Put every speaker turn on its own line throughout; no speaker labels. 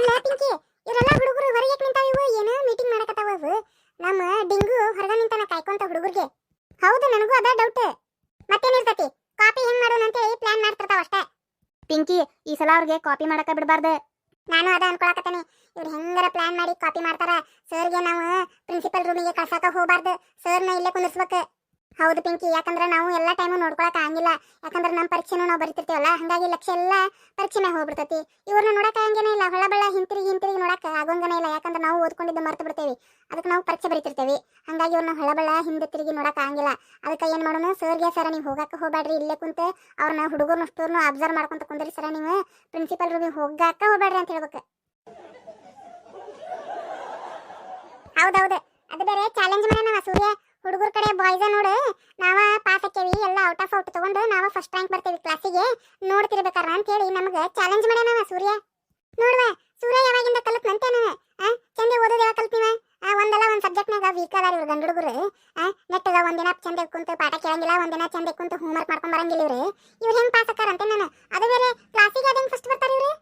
ಅಲ್ಲ ಪಿಂಕಿ ಇವರೆಲ್ಲ ಹುಡುಗರು ಹೊರಗೆ ನಿಂತಾವ ಏನು ಮೀಟಿಂಗ್ ಮಾಡಕತ್ತಾವ ನಮ್ಮ ಡಿಂಗು ಹೊರಗ ನಿಂತಾನ ಕಾಯ್ಕೊಂತ ಹುಡುಗರಿಗೆ. ಹೌದು, ನನಗೂ ಅದ ಡೌಟ್ ಮತ್ತೇನಿರ್ತತಿ ಕಾಪಿ ಹೆಂಗ್ ಮಾಡೋಣ ಅಂತ ಹೇಳಿ ಪ್ಲಾನ್ ಮಾಡ್ತಿರ್ತಾವ ಅಷ್ಟೇ. ಪಿಂಕಿ, ಈ ಸಲ ಅವ್ರಿಗೆ ಕಾಪಿ ಮಾಡಕ ಬಿಡಬಾರ್ದು. ನಾನು ಅದ ಅನ್ಕೊಳಕತ್ತೇನೆ. ಇವ್ರು ಹೆಂಗಾರ ಪ್ಲಾನ್ ಮಾಡಿ ಕಾಪಿ ಮಾಡ್ತಾರ? ಸರ್ಗೆ ನಾವು ಪ್ರಿನ್ಸಿಪಲ್ ರೂಮಿಗೆ ಕಳ್ಸಾಕ ಹೋಗಬಾರ್ದು. ಸರ್ನ ಇಲ್ಲೇ ಕುಂದಿರ್ಸ್ಬೇಕು. ಹೌದು ಪಿಂಕಿ, ಯಾಕಂದ್ರೆ ನಾವು ಎಲ್ಲ ಟೈಮು ನೋಡ್ಕೊಳಕ್ ಆಗಿಲ್ಲ ಯಾಕಂದ್ರೆ ನಮ್ಮ ಪರೀಕ್ಷೆನೂ ನಾವು ಬರಿತಿರ್ತೀವಲ್ಲ, ಹಂಗಾಗಿ ಲಕ್ಷ್ಯ ಎಲ್ಲ ಪರೀಕ್ಷೆ ಹೋಗ್ಬಿಡ್ತೈತಿ. ಇವ್ರನ್ನ ನೋಡಕ್ ಹಂಗೇನೇ ಇಲ್ಲ ಹೊಳ ಬಳ್ಳ ಹಿಂತಿರುಗಿ ಹಿಂತಿರುಗಿ ನೋಡಕ್ ಆಗೋಂಗನೇ ಇಲ್ಲ. ಯಾಕಂದ್ರೆ ನಾವು ಓದ್ಕೊಂಡಿದ್ದು ಮರ್ತು ಬಿಡ್ತೇವೆ. ಅದಕ್ಕೆ ನಾವು ಪರೀಕ್ಷೆ ಬರಿತಿರ್ತೇವೆ. ಹಂಗಾಗಿ ಇವ್ರನ್ನ ಹೊಳ ಬಳ್ಳ ಹಿಂದೆ ತಿರುಗಿ ನೋಡಕ್ ಆಗಿಲ್ಲ ಅದಕ್ಕೆ ಏನ್ ಮಾಡೋಣ ಸರ್ಗೆ ಸರ ನೀವು ಹೋಗಕ್ಕೆ ಹೋಗ್ಬೇಡ್ರಿ ಇಲ್ಲೇ ಕುಂತ ಅವ್ರನ್ನ ಹುಡುಗರ್ನ ಅಷ್ಟೂರ್ನು ಅಬ್ಸರ್ವ್ ಮಾಡ್ಕೊಂತ ಕುಂದ್ರಿ ಸರ ನೀವು. ಪ್ರಿನ್ಸಿಪಲ್ ರೂಮಿಗೆ ಹೋಗಾಕ ಹೋಗ್ಬೇಡ್ರಿ ಅಂತ ಹೇಳ್ಬೇಕು. ಹೌದೌದು. ಅದು ಬೇರೆ ಚಾಲೆಂಜ್ ಮಾಡೋಣ ಸೂರ್ಯ. ಹುಡುಗರ ಕಡೆ ಬಾಯ್ಸ ನೋಡು ನಾವ ಪಾಸ್ ಆಕ್ಕೇವಿ ಎಲ್ಲ ಔಟ್ ಆಫ್ ಔಟ್ ತಗೊಂಡು ನಾವ ಫಸ್ಟ್ ರ್ಯಾಂಕ್ ಬರ್ತೇವಿ ಕ್ಲಾಸಿಗೆ ನೋಡ್ತಿರ್ಬೇಕಾರ ಅಂತ ಹೇಳಿ ನಮಗೆ ಚಾಲೆಂಜ್ ಮಾಡ್ಯಾನವ ಸೂರ್ಯ. ನೋಡುವ ಸೂರ್ಯ ಯಾವಾಗಿಂದ ಕಲಿತ್ನಂತೆ ನಾನು? ಆ ಚಂದ ಓದೋದು ಯಾವಾಗ ಕಲ್ತಿವ ಆ ಒಂದಲ್ಲ ಒಂದು ಸಬ್ಜೆಕ್ಟ್ನಾಗ ವೀಕ್ ಅದಾರ ಇವ್ರು ಗಂಡ ಹುಡುಗರು. ಆ ನೆಟ್ಟಗ ಒಂದಿನ ಚಂದ ಕುಂತು ಪಾಠ ಕೇಳಂಗಿಲ್ಲ ಒಂದಿನ ಚಂದ ಕುಂತು ಹೋಮ್ವರ್ಕ್ ಮಾಡ್ಕೊಂಡ್ ಬರಂಗಿಲ್ಲ ಇವ್ರು. ಇವ್ರು ಹೆಂಗ್ ಪಾಸ್ ಅಂತ ನಾನು? ಅದು ಬೇರೆ ಕ್ಲಾಸಿಗೆ ಅದಂಗ್ ಫಸ್ಟ್ ಬರ್ತಾರ ಇವ್ರು?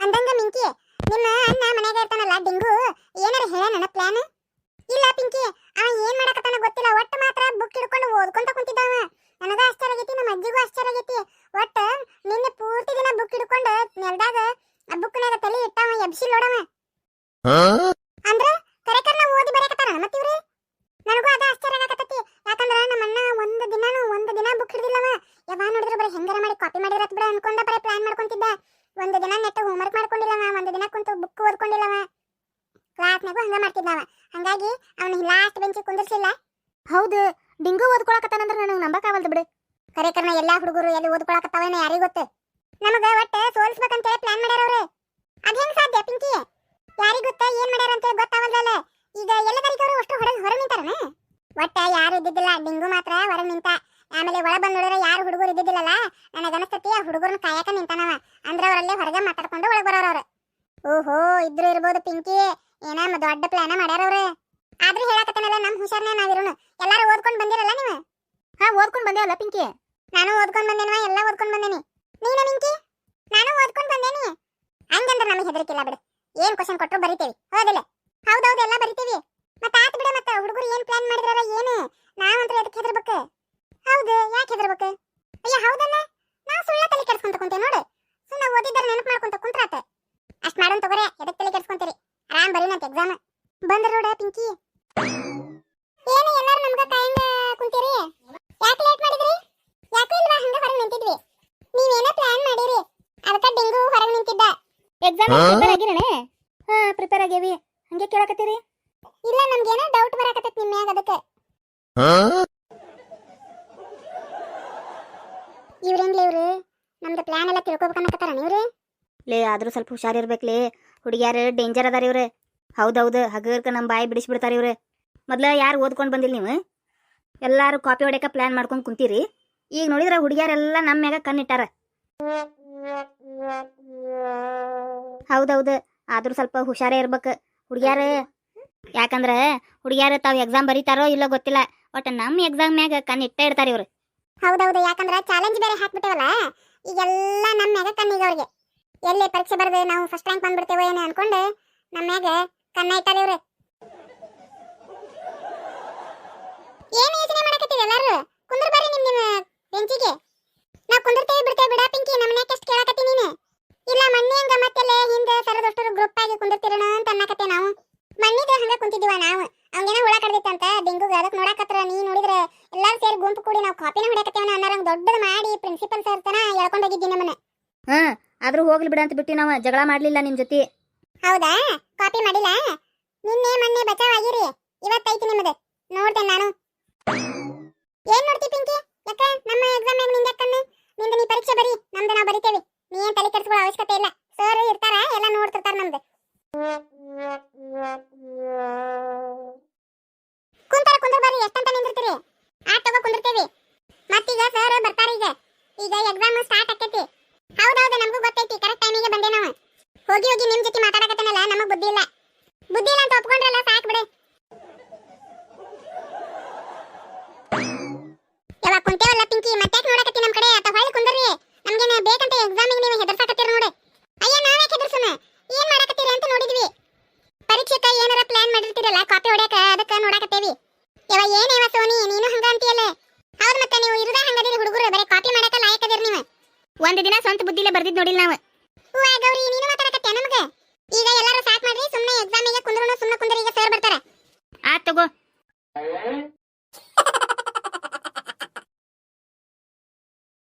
ಅಂದಂಗ ಮಿಂಕಿ ನಿಮ್ಮ ಅಣ್ಣ ಮನೆಗೆ ಇರ್ತಾನಲ್ಲ ಡಿಂಗು ಏನಾರ ಹೇಳ ನನ್ನ ಪ್ಲಾನ್ ಇಲ್ಲ ಪಿಂಕಿ ಅವ ಏನ್ ಮಾಡಕತ್ತಾನ ಗೊತ್ತಿಲ್ಲ ಒಟ್ಟು ಮಾತ್ರ ಬುಕ್ ಹಿಡ್ಕೊಂಡು ಓದ್ಕೊಂತ ಕುಂತಿದ್ದಾವ ನನಗ ಆಶ್ಚರ್ಯ ಆಗೈತಿ ನಮ್ಮ ಅಜ್ಜಿಗೂ ಆಶ್ಚರ್ಯ ಆಗೈತಿ ಒಟ್ಟು ನಿನ್ನೆ ಪೂರ್ತಿ ದಿನ ಬುಕ್ ಹಿಡ್ಕೊಂಡು ನೆಲದಾಗ ಆ ಬುಕ್ನಾಗ ತಲೆ ಇಟ್ಟಾವ ಎಬ್ಸಿ ನೋಡವ? ಅಂದ್ರ ಕರೆಕರ್ನ ಓದಿ ಬರಕತ್ತಾರ ಮತ್ತೆ ಇವ್ರು? ನನಗೂ ಅದ ಆಶ್ಚರ್ಯ ಆಗಕತ್ತತಿ. ಯಾಕಂದ್ರ ನಮ್ಮ ಅಣ್ಣ ಒಂದು ದಿನಾನು ಒಂದು ದಿನ ಬುಕ್ ಹಿಡಿದಿಲ್ಲವ. ಯಾವಾಗ ನೋಡಿದ್ರು ಬರೀ ಹೆಂಗಾರ ಮಾಡಿ ಕಾಪಿ ಮಾಡಿರತ್ ಬಿಡ ಅನ್ಕೊಂಡ ಬರೀ ಪ್ಲಾನ್ ಮಾಡ್ಕೊಂತಿದ್ದ. ಒಂದ್ ದಿನ ನೆಟ್ಟು ಹೋಮ್ವರ್ಕ್ ಮಾಡ್ಕೊಂಡಿಲ್ಲವ ಒಂದು ದಿನ ಕುಂತು ಬುಕ್ ಓದ್ಕೊಂಡಿಲ್ಲವ. ಕ್ಲಾಸ್ನಾಗೂ ಹಂಗ ಮಾಡ್ತಿದ್ದವ ಹಂಗಾಗಿ ಅವನು ಲಾಸ್ಟ್ ಬೆಂಚ್ ಕುಂದಿರ್ಸಿಲ್ಲ. ಹೌದು ಡಿಂಗು ಓದ್ಕೊಳಕತ್ತಾನಂದ್ರ ನನಗೆ ನಂಬಕಾವಲ್ದು ಬಿಡು. ಕರೆಕರ್ನ ಎಲ್ಲಾ ಹುಡುಗರು ಎಲ್ಲಿ ಓದ್ಕೊಳಕತ್ತಾವೇನೋ ಯಾರಿಗೂ ಗೊತ್ತು? ನಮಗ ಒಟ್ಟ ಸೋಲ್ಸ್ಬೇಕಂತೇಳಿ ಪ್ಲಾನ್ ಮಾಡ್ಯಾರ ಅವ್ರು. ಅದ್ ಹೆಂಗ್ ಸಾಧ್ಯ ಪಿಂಕಿ? ಯಾರಿಗ್ ಗೊತ್ತ ಏನ್ ಮಾಡ್ಯಾರ ಅಂತ ಗೊತ್ತಾವಲ್ದಲ್ಲ? ಈಗ ಎಲ್ಲ ಅವರು ಅಷ್ಟು ಹೊರಗೆ ಹೊರ ನಿಂತಾರನ? ಒಟ್ಟ ಯಾರು ಇದ್ದಿದ್ದಿಲ್ಲ ಡಿಂಗು ಮಾತ್ರ ಹೊರ ನಿಂತ. ಆಮೇಲೆ ಒಳ ಬಂದ್ ನೋಡಿದ್ರೆ ಯಾರು ಹುಡುಗರು ಇದ್ದಿದ್ದಿಲ್ಲಲ್ಲ? ನನಗೆ ಅನಸ್ತತಿ ಆ ಹುಡುಗರನ್ನ ಕಾಯಕ ನಿಂತಾನವ. ಅಂದ್ರ ಅವರಲ್ಲೇ ಹೊರಗೆ ಮಾತಾಡ್ಕೊಂಡು ಒಳಗೆ ಬರೋರವ್ರು ಓಹೋ ಇದ್ರು ಇರ್ಬೋದು ಪಿಂಕಿ. ಏನ ದೊಡ್ಡ ಪ್ಲಾನ ಮಾಡ್ಯಾರ ಅವ್ರು. ಆದ್ರೂ ಹೇಳಕತ್ತೇನಲ್ಲ ನಮ್ಮ ಹುಷಾರ್ನೇ ನಾವಿರೋನು. ಎಲ್ಲಾರು ಓದ್ಕೊಂಡು ಬಂದಿರಲ್ಲ ನೀವು? ಹಾ ಓದ್ಕೊಂಡು ಬಂದೇವಲ್ಲ ಪಿಂಕಿ? ನಾನು ಓದ್ಕೊಂಡು ಬಂದೇನವ ಎಲ್ಲ ಓದ್ಕೊಂಡು ಬಂದೇನಿ. ನೀನ ಪಿಂಕಿ ನಾನು ಓದ್ಕೊಂಡು ಬಂದೇನಿ. ಹಂಗಂದ್ರ ನಮಗೆ ಹೆದರಿಕಿಲ್ಲ ಬಿಡು. ಏನ್ ಕ್ವಶನ್ ಕೊಟ್ಟರು ಬರಿತೇವಿ. ಹೌದಿಲ್ಲ? ಹೌದೌದು ಎಲ್ಲ ಬರಿತೀವಿ. ಮತ್ತ ಆತ್ ಬಿಡ, ಮತ್ತ ಹುಡುಗರು ಏನ್ ಪ್ಲಾನ್ ಮಾಡಿದ್ರಲ್ಲ ಏನು? ನಾವಂತ್ರ ಎದಕ್ಕೆ ಹೆದರ್ಬೇಕು? ಹೌದು, ಯಾಕೆ ಹೆದರ್ಬೇಕು? ಅಯ್ಯ, ಹೌದಲ್ಲ? ನಾವು ಸುಳ್ಳ ತಲೆ ಕೆಡ್ಸ್ಕೊಂತ ಕುಂತೇವೆ ನೋಡು. ಸುಮ್ಮನೆ ಓದಿದ್ದರ ನೆನಪು ಮಾಡ್ಕೊಂತ ಕುಂತ್ರಾತ. ಅಷ್ಟ್ ಮಾಡೋನ್ ತಗೋರೆ, ಎದಕ್ ತಲೆ ಕೆಡ್ಸ್ಕೊಂತೀರಿ? ಆರಾಮ್ ಬರೀನಂತ ಎಕ್ಸಾಮ್ ಬಂದ್ರ ನೋಡ, ಪಿಂಕಿ ಏನು ಎಲ್ಲಾರು ನಮ್ಗ ಕಾಯಂಗ ಕುಂತೀರಿ ಯಾಕೆ ಲೇಟ್ ಮಾಡಿದ್ರಿ ಯಾಕೆ ಇಲ್ವಾ ಹಂಗ ಹೊರಗೆ ನಿಂತಿದ್ವಿ ನೀವೇನೋ ಪ್ಲಾನ್ ಮಾಡಿರಿ ಅದಕ್ಕ ಡಿಂಗು ಹೊರಗೆ ನಿಂತಿದ್ದ ಎಕ್ಸಾಮ್ ಪ್ರಿಪೇರ್ ಆಗಿರಣ ಹಾ ಪ್ರಿಪೇರ್ ಆಗೇವಿ ಹಂಗೆ ಕೇಳಕತ್ತೀರಿ? ಇಲ್ಲ ಏನೋ ಡೌಟ್ ಬರಾಕತ್ತೈತಿ ನಿಮ್ಮ ಮ್ಯಾಗ ಅದಕ್ಕೆ. ಇವ್ರೇನ್ಲಿ ಇವ್ರು ನಮ್ದು ಪ್ಲಾನ್ ಎಲ್ಲ ತಿಳ್ಕೊಬೇಕನ್ನಕತ್ತಾರ ನೀವ್ರಿ?
ಲೇ ಆದ್ರೂ ಸ್ವಲ್ಪ ಹುಷಾರಿರ್ಬೇಕ್ಲಿ ಹುಡುಗಿಯಾರು ಡೇಂಜರ್ ಅದಾರ ಇವ್ರು. ಹೌದೌದು ಹಗರ್ಕ ನಮ್ಮ ಬಾಯಿ ಬಿಡಿಸ್ಬಿಡ್ತಾರೆ ಇವ್ರು. ಮೊದ್ಲ ಯಾರು ಓದ್ಕೊಂಡು ಬಂದಿಲ್ಲ ನೀವು? ಎಲ್ಲಾರು ಕಾಪಿ ಹೊಡ್ಯಾಕ ಪ್ಲಾನ್ ಮಾಡ್ಕೊಂಡು ಕುಂತೀರಿ. ಈಗ ನೋಡಿದ್ರೆ ಹುಡುಗಿಯಾರೆಲ್ಲ ನಮ್ಮ ಮ್ಯಾಗ ಕಣ್ಣಿಟ್ಟಾರ. ಹೌದೌದು. ಆದ್ರೂ ಸ್ವಲ್ಪ ಹುಷಾರೇ ಇರ್ಬೇಕು. ಹುಡುಗಿಯಾರ, ಯಾಕಂದ್ರೆ ಹುಡುಗಿಯಾರ ತಾವು ಎಕ್ಸಾಮ್ ಬರೀತಾರೋ ಇಲ್ಲೋ ಗೊತ್ತಿಲ್ಲ ಒಟ್ಟು ನಮ್ಮ ಎಕ್ಸಾಮ್ ಮ್ಯಾಗ ಕಣ್ಣಿಟ್ಟೇ ಇಡ್ತಾರೆ ಇವ್ರು.
ಹೌದೌದು, ಯಾಕಂದ್ರೆ ಚಾಲೆಂಜ್ ಬೇರೆ ಹಾಕ್ಬಿಟ್ಟೇವಲ್ಲ, ಈಗೆಲ್ಲ ನಮ್ಮ ಮ್ಯಾಗ ಕಣ್ಣಿಗೆ ಅವ್ರಿಗೆ. ಎಲ್ಲಿ ಪರೀಕ್ಷೆ ಬರೆದು ನಾವು ಫಸ್ಟ್ ರ್ಯಾಂಕ್ ಬಂದ್ಬಿಡ್ತೇವೋ ಏನೋ ಅನ್ಕೊಂಡು ನಮ್ಮ ಮ್ಯಾಗ ಕಣ್ಣ ಇಟ್ಟಾರ ಇವ್ರು. ಏನು ಯೋಚನೆ ಮಾಡಕತ್ತೀರಿ ಎಲ್ಲರೂ? ಕುಂದ್ರ ಬರ್ರಿ ನಿಮ್ ನಿಮ್ಮ ಬೆಂಚಿಗೆ ನಾವ್ ಕುಂದಿರ್ತೇವೆ ಬಿಡ್ತೇವೆ ಬಿಡ ಪಿಂಕಿ ನಮ್ಮನೆ ಎಷ್ಟು ಕೇಳಕತ್ತಿ ನೀನು ಇಲ್ಲ ಮಣ್ಣಿ ಹಂಗ ಮತ್ತೆಲ್ಲ ಹಿಂದೆ ಸರದಷ್ಟರು ಗ್ರೂಪ್ ಆಗಿ ಕುಂದಿರ್ತಿರೋಣ ಅಂತ ಅನ್ನಕತ್ತೆ ನಾವು ಮಣ್ಣಿದ ಕುಂತಿದ್ವ ನಾವು. ಅವಂಗೇನೋ ಹುಳ ಕಡ್ದಿತ್ತಂತ. ಡೆಂಗು ಅದಕ್ಕೆ ನೋಡಕತ್ರ ನೀ ನೋಡಿದ್ರೆ ಎಲ್ಲಾರು ಸೇರಿ ಗುಂಪು ಕೂಡಿ ನಾವು ಕಾಪಿನ ಹೊಡಕತ್ತೇವನ ಅನ್ನೋರಂಗ್ ದೊಡ್ಡದು ಮಾಡಿ ಪ್ರಿನ್ಸಿಪಲ್ ಸರ್ ತನ ಎಳ್ಕೊಂಡ್ ಹೋಗಿದ್ದೀನಿ ನಮ್ಮನ್ನ.
ಹಾ ಆದ್ರೂ ಹೋಗ್ಲಿ ಬಿಡ ಅಂತ ಬಿಟ್ಟು ನಾವು. ಜಗಳ ಮಾಡ್ಲಿಲ್ಲ ನಿಮ್ ಜೊತೆ.
ಹೌದಾ? ಕಾಪಿ ಮಾಡಿಲ್ಲ? ನಿನ್ನೆ ಮೊನ್ನೆ ಬಚಾವ್ ಆಗಿರಿ ಇವತ್ತೈತಿ ನಿಮ್ಮದು ನೋಡ್ತೇನೆ ನಾನು. ಏನ್ ನೋಡ್ತಿ ಪಿಂಕಿ? ಯಾಕ ನಮ್ಮ ಹೋಗಿ ಹೋಗಿ ನಿಮ್ ಜೊತೆ ಮಾತಾಡಕತ್ತಾನಲ್ಲ ನಮಗ್ ಬುದ್ಧಿ ಇಲ್ಲ ಬುದ್ಧಿ ಇಲ್ಲ ಅಂತ ಒಪ್ಕೊಂಡ್ರಲ್ಲ ಸಾಕ್ ಬಿಡಿ ಯಾವಾಗ ಕುಂತೇವಲ್ಲ ಪಿಂಕಿ ಮತ್ತೆ ನೋಡಕತ್ತಿ ನಮ್ ಕಡೆ ಅಥವಾ ಹೊಳ್ಳಿ ಕುಂದರ್ರಿ ನಮ್ಗೇನ ಬೇಕಂತ ಎಕ್ಸಾಮ್ ನೀವು ಹೆದರ್ಸಾಕತ್ತೀರ ನೋಡಿ ಅಯ್ಯ ನಾವ್ ಯಾಕೆ ಹೆದರ್ಸೋಣ ಏನ್ ಮಾಡಕತ್ತೀರಿ ಅಂತ ನೋಡಿದ್ವಿ ಪರೀಕ್ಷೆಕ ಏನಾರ ಪ್ಲಾನ್ ಮಾಡಿರ್ತೀರಲ್ಲ ಕಾಪಿ ಹೊಡ್ಯಾಕ ಅದಕ್ಕ ನೋಡಕತ್ತೇವಿ ಯಾವ ಏನೇವ ಸೋನಿ ನೀನು ಹಂಗ ಅಂತೀಯಲ್ಲ ಹೌದು ಮತ್ತೆ ನೀವು ಇರುದ ಹಂಗದಿರಿ ಹುಡುಗರು ಬರೀ ಕಾಪಿ ಮಾಡಕ ಲಾಯಕದಿರಿ ನೀವು
ಒಂದ್ ದಿನ ಸ್ವಂತ ಬುದ್ಧಿಲೇ ಬರ್ದಿದ್ ನೋಡಿಲ್ಲ ನಾವು
ಗೌರಿ ನೀನು ಮಾತಾಡಕತ್ತೆ ನಮಗ?